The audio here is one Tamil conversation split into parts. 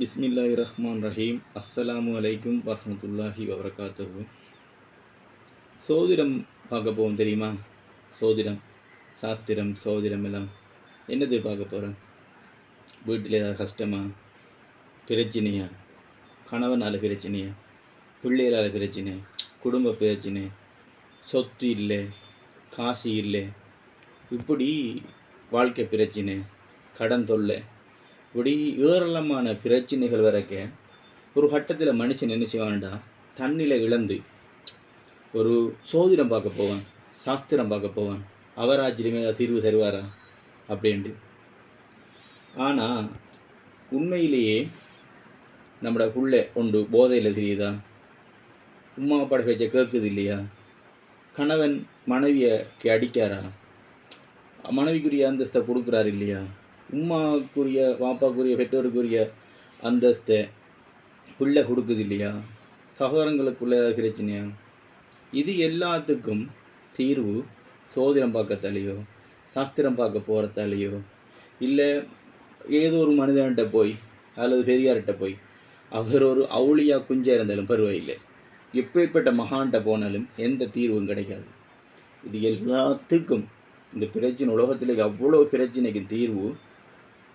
பிஸ்மில்லாஹி ரஹ்மான் ரஹீம் அஸ்ஸலாமு அலைக்கும் வரமத்துல்லாஹி வபரகாத்து சோதிடம் பார்க்க போவோம் தெரியுமா சோதிடம் சாஸ்திரம் சோதிடம் எல்லாம் என்னது பார்க்க போகிறேன் வீட்டில் ஏதாவது கஷ்டமா பிரச்சனையா கணவனால் பிரச்சனையா பிள்ளைகளால் பிரச்சனை குடும்ப பிரச்சனை சொத்து இல்லை காசு இல்லை இப்படி வாழ்க்கை பிரச்சனை கடன் தொல்லை இப்படி ஏராளமான பிரச்சனைகள் வரைக்க ஒரு கட்டத்தில் மனுஷன் என்ன செய்வான்டா? தண்ணியில் இழந்து ஒரு சோதிடம் பார்க்க போவான் சாஸ்திரம் பார்க்க போவான். அவராஜ்யமே தீர்வு தருவாரா? அப்படின்ட்டு. ஆனால் உண்மையிலேயே நம்மட புள்ளை ஒன்று போதையில் தெரியுதா? உமா பட பேச்சை கேட்குது இல்லையா? கணவன் மனைவியை அடிக்காரா? மனைவிக்குரிய அந்தஸ்தை கொடுக்குறாரு இல்லையா? உமாவுக்குரிய வாப்பாக்குரிய பெற்றோருக்குரிய அந்தஸ்தை பிள்ளை கொடுக்குது இல்லையா சகோதரங்களுக்குள்ள ஏதாவது பிரச்சனையா? இது எல்லாத்துக்கும் தீர்வு சோதிடம் பார்க்கத்தாலேயோ சாஸ்திரம் பார்க்க போகிறத்தாலேயோ இல்லை ஏதோ ஒரு மனிதன்கிட்ட போய் அல்லது பெரியார்கிட்ட போய் அவர் ஒரு அவுளியா குஞ்சா இருந்தாலும் பருவாயில்லை. எப்பேற்பட்ட மகான்கிட்ட போனாலும் எந்த தீர்வும் கிடைக்காது. இது எல்லாத்துக்கும் இந்த பிரச்சனை உலகத்தில் அவ்வளோ பிரச்சனைக்கு தீர்வு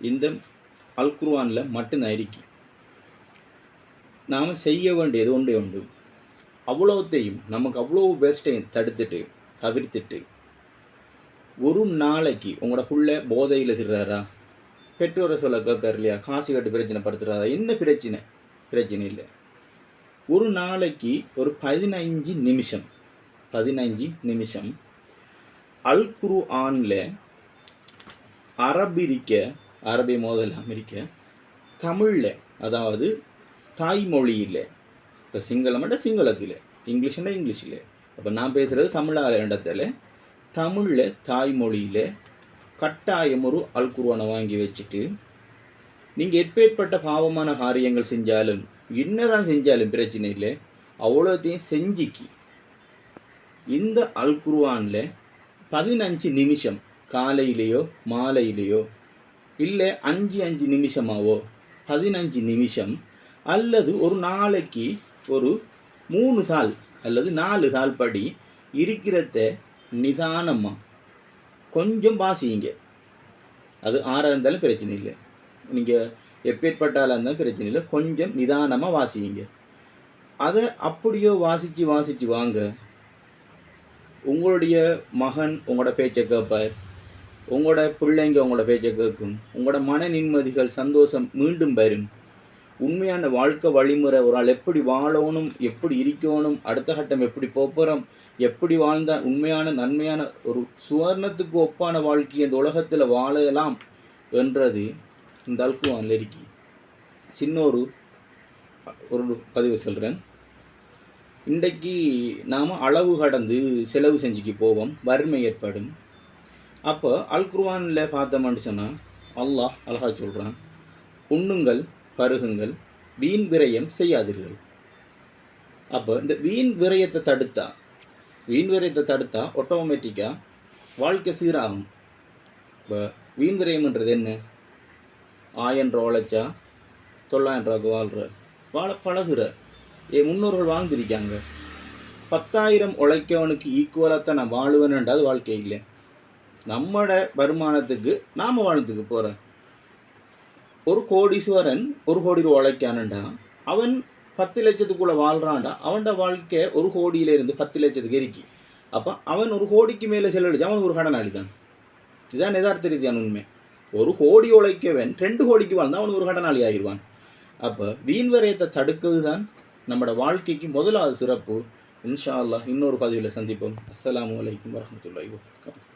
இந்த அல்குர்வானில் மட்டும்தான் இருக்கு. நாம் செய்ய வேண்டியது ஒன்றே உண்டு அவ்வளோத்தையும் நமக்கு அவ்வளோ பெஸ்ட்டையும் தடுத்துட்டு தவிர்த்துட்டு ஒரு நாளைக்கு உங்களோட புள்ள போதையில் திடுறாரா பெற்றோரை சொல்ல கேட்காரு இல்லையா? காசு கட்டு பிரச்சனை படுத்துறாரா? என்ன பிரச்சனை? பிரச்சனை இல்லை. ஒரு நாளைக்கு ஒரு பதினஞ்சு நிமிஷம் பதினஞ்சு நிமிஷம் அல் குரு ஆனில் அரபிரிக்க அரபி மோதல் அமெரிக்க தமிழில் அதாவது தாய்மொழியில் இப்போ சிங்களம்ட்ட சிங்களத்தில் இங்கிலீஷ்னா இங்கிலீஷில். அப்போ நான் பேசுகிறது தமிழால் இடத்துல தமிழில் தாய்மொழியில் கட்டாயம் ஒரு அல்குருவானை வாங்கி வச்சுட்டு நீங்கள் எப்பேற்பட்ட பாவமான காரியங்கள் செஞ்சாலும் என்னதான் செஞ்சாலும் பிரச்சனை இல்லை அவ்வளோத்தையும் செஞ்சுக்கி இந்த அல்குருவானில் பதினஞ்சு நிமிஷம் காலையிலேயோ மாலையிலேயோ இல்லை அஞ்சு அஞ்சு நிமிஷமாவோ? பதினஞ்சு நிமிஷம். அல்லது ஒரு நாளைக்கு ஒரு மூணு தாள் அல்லது நாலு தாள் படி இருக்கிறத நிதானமாக கொஞ்சம் வாசிங்க அது ஆறாக இருந்தாலும் பிரச்சனை இல்லை. நீங்கள் எப்பேற்பட்டாலாக இருந்தாலும் பிரச்சனை இல்லை. கொஞ்சம் நிதானமாக வாசிங்க அதை அப்படியோ வாசித்து வாசித்து வாங்க. உங்களுடைய மகன் உங்களோட பேச்சை கேட்பார். உங்களோட பிள்ளைங்க உங்களோட பேச்சை கேட்கும். உங்களோட மன நிம்மதிகள் சந்தோஷம் மீண்டும் வரும். உண்மையான வாழ்க்கை வழிமுறை ஒரு ஆள் எப்படி வாழணும் எப்படி இருக்கணும் அடுத்த கட்டம் எப்படி போகிறோம் எப்படி வாழ்ந்தால் உண்மையான நன்மையான ஒரு சுவர்ணத்துக்கு ஒப்பான வாழ்க்கை இந்த உலகத்தில் வாழலாம் என்றது இந்த அளவுக்கு இருக்கி. சின்ன ஒரு ஒரு பதிவு சொல்கிறேன் இன்றைக்கு நாம் அளவு கடந்து செலவு செஞ்சுக்கு போவோம். வறுமை ஏற்படும். அப்போ அல் குர்வானில் பார்த்தோம்னு சொன்னால் அல்லாஹ் அழகா சொல்கிறான் உண்ணுங்கள் பருகுங்கள் வீண் விரயம் செய்யாதீர்கள். அப்போ இந்த வீண் விரயத்தை தடுத்தா வீண் விரயத்தை தடுத்தா ஆட்டோமேட்டிக்காக வாழ்க்கை சீராகும். இப்போ வீண் விரயம்ன்றது என்ன? ஆயிரம் ரூபா உழைச்சா தொள்ளாயிரம் ரூபாய்க்கு வாழ்கிற வாழ பழகுற ஏ முன்னோர்கள் வாழ்ந்திருக்காங்க. பத்தாயிரம் உழைக்கவனுக்கு ஈக்குவலாக தான் நான் வாழுவேன்ன்றது வாழ்க்கை இல்லை நம்மட வருமானத்துக்கு நாம் வாழ்ந்துக்கு போகிறேன் ஒரு கோடீஸ்வரன் ஒரு கோடி ரூபா உழைக்கானண்டா அவன் பத்து லட்சத்துக்குள்ளே வாழ்கிறான்டா அவனோட வாழ்க்கை ஒரு கோடியிலேருந்து பத்து லட்சத்துக்கு இருக்கி. அப்போ அவன் ஒரு கோடிக்கு மேலே செலவழிச்சு அவன் ஒரு கடனாளி தான் இதுதான் எதார்த்த ரீதியான உண்மை. ஒரு கோடி உழைக்கவன் ரெண்டு கோடிக்கு வாழ்ந்தால் அவன் ஒரு கடனாளி ஆகிடுவான் அப்போ வீண்வரையத்தை தடுக்கிறது தான் நம்மளோட வாழ்க்கைக்கு முதலாவது சிறப்பு. இன்ஷா அல்லாஹ் இன்னொரு பதிவில் சந்திப்போம். அஸ்லாம் அலைக்கும் வரமத்துல்லாஹி வபரகாத்துஹு.